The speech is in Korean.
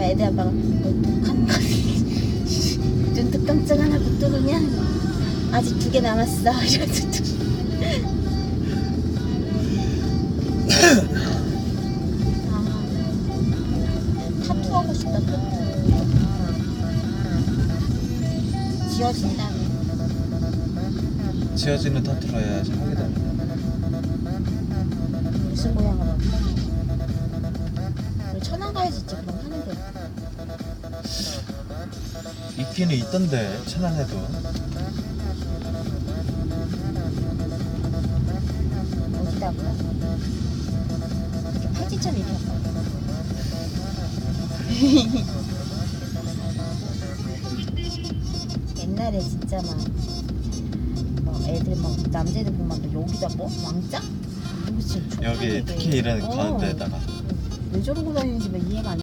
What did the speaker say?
아마 애들 아빠가 뭐 독한 거 눈도 깜짝 하나 못 뜨느냐 아직 두 개 남았어. 이러면서 아, 타투 하고 싶다 타투 지워진다. 지어지는 타투로 해야지 하게 되면 무슨 모양으로 있지 그럼 하는데. 있기는 있던데 천안에도. 어디다가 이렇게 팔찌처럼 이렇게 할까? 옛날에 진짜 막, 뭐 애들 막 남자애들 보면 막 여기다 뭐? 왕자? 여기 지금 여기 특히 이런 가운데다가 왜 저러고 다니는지 막 이해가 안